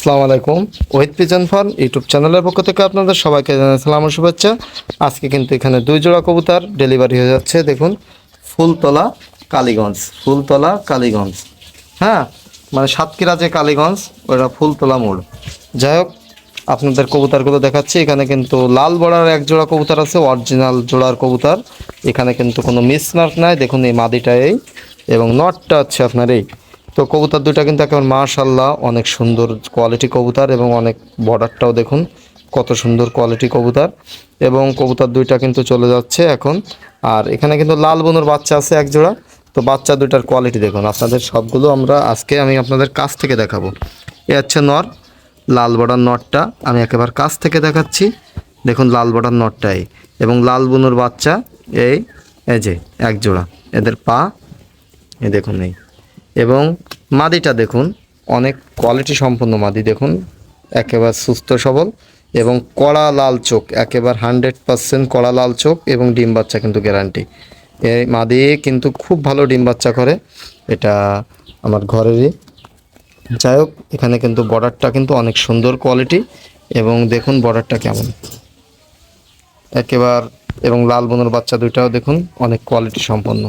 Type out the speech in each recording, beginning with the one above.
আসসালামু আলাইকুম। Ohid pigeon farm YouTube চ্যানেলের পক্ষ থেকে আপনাদের সবাইকে জানাই সালাম শুভেচ্ছা। আজকে কিন্তু এখানে দুই জোড়া কবুতার ডেলিভারি হয়ে যাচ্ছে। দেখুন, ফুলতলা, কালীগঞ্জ। ফুলতলা, কালীগঞ্জ। হ্যাঁ মানে সাতক্ষীরা যে কালীগঞ্জ, ওটা ফুলতলা মোড়। যাই হোক, আপনাদের কবুতারগুলো দেখাচ্ছি। এখানে কিন্তু লাল বড়ার এক জোড়া কবুতর আছে, অরিজিনাল জোড়ার কবুতার। এখানে কিন্তু কোনো মিসমার্ক নাই। দেখুন এই মাদিটা এই, এবং নটটা হচ্ছে আপনার এই। তো কবুতর দুটা কিন্তু একেবারে মাশাল্লাহ অনেক সুন্দর কোয়ালিটি কবুতর এবং অনেক বর্ডারটাও দেখুন, কত সুন্দর কোয়ালিটি কবুতর এবং কবুতর দুইটা কিন্তু চলে যাচ্ছে এখন। আর এখানে কিন্তু লাল বনুর বাচ্চা আছে এক জোড়া, তো বাচ্চা দুটার কোয়ালিটি দেখুন। আপনাদের সবগুলো আমরা আজকে আমি আপনাদের কাছ থেকে দেখাবো। এ হচ্ছে নর, লাল বর্ডার নটটা আমি একেবারে কাছ থেকে দেখাচ্ছি। দেখুন লাল বর্ডার নটটাই এবং লাল বুনুর বাচ্চা এই এই যে এক জোড়া, এদের পা এ দেখুন এই। এবং মাদিটা দেখুন, অনেক কোয়ালিটি সম্পন্ন মাদি দেখুন, একেবারে সুস্থ সবল এবং কড়া লাল চোখ, একেবারে হান্ড্রেড পার্সেন্ট কড়া লাল চোখ এবং ডিম বাচ্চা কিন্তু গ্যারান্টি এই মাদি কিন্তু খুব ভালো ডিম বাচ্চা করে, এটা আমার ঘরেরই। যাই হোক, এখানে কিন্তু বর্ডারটা কিন্তু অনেক সুন্দর কোয়ালিটি এবং দেখুন বর্ডারটা কেমন। একেবার এবং লাল বনুর বাচ্চা দুইটাও দেখুন, অনেক কোয়ালিটি সম্পন্ন।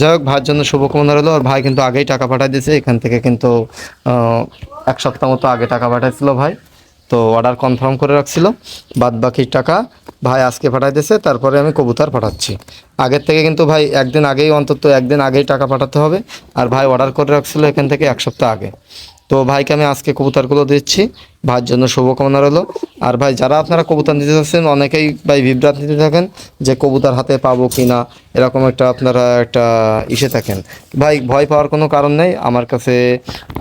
যাই হোক, ভাইয়ের জন্য শুভকামনা রইল, আর ভাই কিন্তু আগেই টাকা পাঠিয়ে দিয়েছে, এখান থেকে কিন্তু এক সপ্তাহ মতো আগে টাকা পাঠাইছিল ভাই। তো অর্ডার কনফার্ম করে রাখছিল বাদ বাকি টাকা ভাই আজকে পাঠাই দিয়েছে, তারপরে আমি কবুতর পাঠাচ্ছি। আগের থেকে কিন্তু ভাই একদিন আগেই, অন্তত একদিন আগেই টাকা পাঠাতে হবে, আর ভাই অর্ডার করে রাখছিল এখান থেকে এক সপ্তাহ আগে। তো ভাইকে আমি আজকে কবুতরগুলো দিচ্ছি। ভাইয়ের জন্য শুভকামনা রইল। আর ভাই, যারা আপনারা কবুতর নিতে চাচ্ছেন, অনেকেই ভাই বিভ্রান্তিতে থাকেন যে কবুতর হাতে পাবো কি না এরকম একটা আপনারা একটা ইসে থাকেন। ভাই, ভয় পাওয়ার কোনো কারণ নেই। আমার কাছে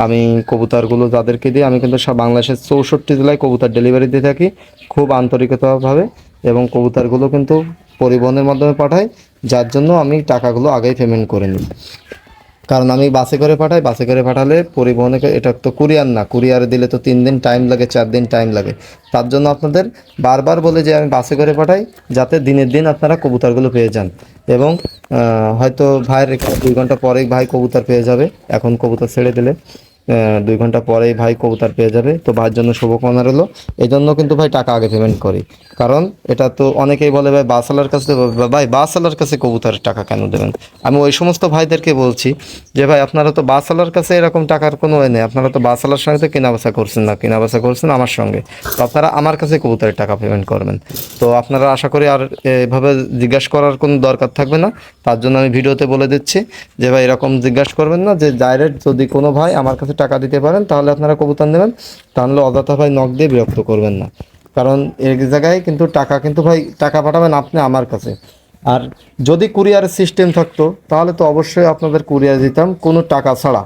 আমি কবুতরগুলো যাদেরকে দিই, আমি কিন্তু সব বাংলাদেশের চৌষট্টি জেলায় কবুতর ডেলিভারি দিয়ে থাকি, খুব আন্তরিকতাভাবে। এবং কবুতরগুলো কিন্তু পরিবহনের মাধ্যমে পাঠাই, যার জন্য আমি টাকাগুলো আগেই পেমেন্ট করে নিই। কারণ আমি বাসে করে পাঠাই, বাসে করে পাঠালে পরিবহনে এটা তো কুরিয়ার না। কুরিয়ারে দিলে তো তিন দিন টাইম লাগে, চার দিন টাইম লাগে। তার জন্য আপনাদের বারবার বলে যে আমি বাসে করে পাঠাই, যাতে দিনের দিন আপনারা কবুতরগুলো পেয়ে যান। এবং হয়তো ভাইয়ের দুই ঘণ্টা পরে ভাই কবুতর পেয়ে যাবে। এখন কবুতর ছেড়ে দিলে। দুই ঘণ্টা পরেই ভাই কবুতর পেয়ে যাবে। তো ভাইয়ের জন্য শুভকামনা রইল। এই জন্য কিন্তু ভাই টাকা আগে পেমেন্ট করি। কারণ এটা তো অনেকেই বলে ভাই, বাসালার কাছে ভাই, বাসালার কাছে কবুতরের টাকা কেন দেবেন? আমি ওই সমস্ত ভাইদেরকে বলছি যে, ভাই, আপনারা তো বাসালার কাছে এরকম টাকার কোনো এ নেই। আপনারা তো বাসালার সঙ্গে তো কেনাবেচা করছেন না, কেনাবেচা করছেন আমার সঙ্গে। তো আপনারা আমার কাছে কবুতরের টাকা পেমেন্ট করবেন। তো আপনারা আশা করি আর এভাবে জিজ্ঞাসা করার কোনো দরকার থাকবে না। তার জন্য আমি ভিডিওতে বলে দিচ্ছি যে, ভাই, এরকম জিজ্ঞাসা করবেন না যে ডাইরেক্ট যদি কোনো ভাই আমার কাছে টাকা দিতে পারেন, তাহলে আপনারা কবুতর নেবেন। তাহলে অযথা ভাই নখ দিয়ে বিরক্ত করবেন না। কারণ এক জায়গায় কিন্তু টাকা, কিন্তু ভাই টাকা পাঠাবেন আপনি আমার কাছে। আর যদি কুরিয়ারের সিস্টেম থাকতো, তাহলে তো অবশ্যই আপনাদের কুরিয়ার দিতাম, কোনো টাকা ছাড়া।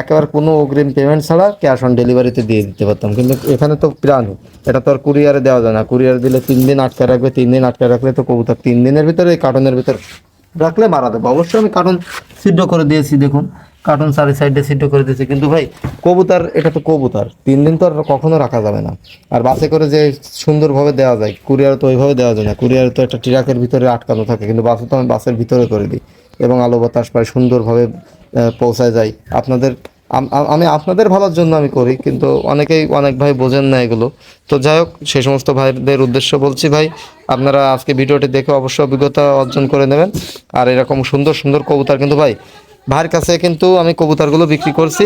একেবারে কোনো অগ্রিম পেমেন্ট ছাড়া ক্যাশ অন ডেলিভারিতে দিয়ে দিতে পারতাম। কিন্তু এখানে তো প্রাণী, এটা তো আর কুরিয়ারে দেওয়া যায় না। কুরিয়ারে দিলে তিন দিন আটকে রাখবে, তিন দিন আটকে রাখলে তো কবুতর তিন দিনের ভিতরে, এই কার্টনের ভিতরে রাখলে মারা দেবো অবশ্যই আমি কার্টন সিদ্ধ করে দিয়েছি, দেখুন। কার্টন চারি সাইডে সিদ্ধ করে দিয়েছি। কিন্তু ভাই, কবুতার, এটা তো কবুতার। তিন দিন তো আর কখনো রাখা যাবে না। আর বাসে করে যে সুন্দরভাবে দেওয়া যায়, কুরিয়ার তো ওইভাবে দেওয়া যায় না। কুরিয়ার তো একটা ট্রাকের ভিতরে আটকানো থাকে, কিন্তু বাসে তো আমি বাসের ভিতরে করে দিই। এবং আলো বাতাস পায়, সুন্দরভাবে পৌঁছায় যায়। আপনাদের, আম- আপনাদের ভালোর জন্য আমি করি, কিন্তু অনেকেই, অনেক ভাই বোঝেন না এগুলো। তো যাই হোক সেই সমস্ত ভাইদের উদ্দেশ্য বলছি ভাই, আপনারা আজকে ভিডিওটি দেখে অবশ্যই অভিজ্ঞতা অর্জন করে নেবেন। আর এরকম সুন্দর সুন্দর কবুতার কিন্তু ভাই ভাইয়ের কাছে কিন্তু আমি কবুতরগুলো বিক্রি করছি।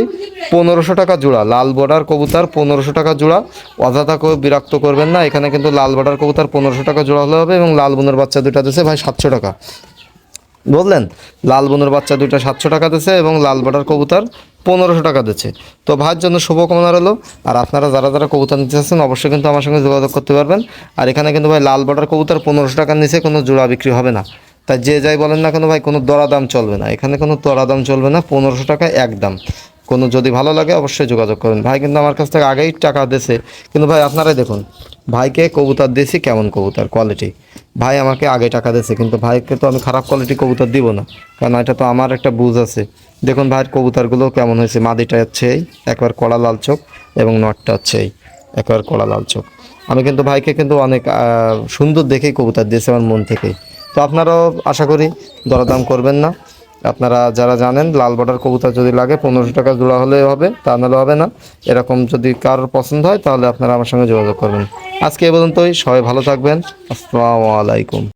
পনেরোশো টাকা জোড়া, লাল বর্ডার কবুতর, পনেরোশো টাকা জোড়া। অযথা বিরক্ত করবেন না, এখানে কিন্তু লাল বর্ডার কবুতর পনেরোশো টাকা জোড়া হলে হবে এবং লাল বোনের বাচ্চা দুটা দিচ্ছে ভাই সাতশো টাকা। বললেন লাল বোনের বাচ্চা দুইটা সাতশো টাকা দিচ্ছে এবং লাল বর্ডার কবুতর পনেরোশো টাকা দিচ্ছে। তো ভাইয়ের জন্য শুভকামনা রইল। আর আপনারা যারা যারা কবুতর নিতে চাচ্ছেন, অবশ্যই কিন্তু আমার সঙ্গে যোগাযোগ করতে পারবেন। আর এখানে কিন্তু ভাই লাল বর্ডার কবুতর পনেরোশো টাকার নিচে কোনো জোড়া বিক্রি হবে না। তাই যে যাই বলেন না কেন ভাই, কোনো দরা দাম চলবে না। এখানে কোনো দরা দাম চলবে না, পনেরোশো টাকা এক দাম। কোনো যদি ভালো লাগে অবশ্যই যোগাযোগ করবেন ভাই কিন্তু আমার কাছ থেকে আগেই টাকা দিয়েছে। কিন্তু ভাই আপনারাই দেখুন, ভাইকে কবুতর দিয়েছি কেমন কবুতর কোয়ালিটি ভাই আমাকে আগে টাকা দিয়েছে, কিন্তু ভাইকে তো আমি খারাপ কোয়ালিটি কবুতর দিব না। কারণ এটা তো আমার একটা বুঝ আছে। দেখুন ভাইয়ের কবুতরগুলো কেমন হয়েছে, মাদিটা হচ্ছে এই, একবার কড়া লাল চোখ এবং নটটা হচ্ছে এই, একবার কড়া লাল চোখ। আমি কিন্তু ভাইকে কিন্তু অনেক সুন্দর দেখেই কবুতর দিয়েছে আমার মন থেকেই তো আপনারাও আশা করি দরদাম করবেন না। আপনারা যারা জানেন, লাল বর্ডার কবুতর যদি লাগে, পনেরোশো টাকা জোড়া হলে হবে, তা নাহলে হবে না। এরকম যদি কারোর পছন্দ হয়, তাহলে আপনারা আমার সঙ্গে যোগাযোগ করবেন। আজকে এ পর্যন্তই, সবাই ভালো থাকবেন। আসসালামু আলাইকুম।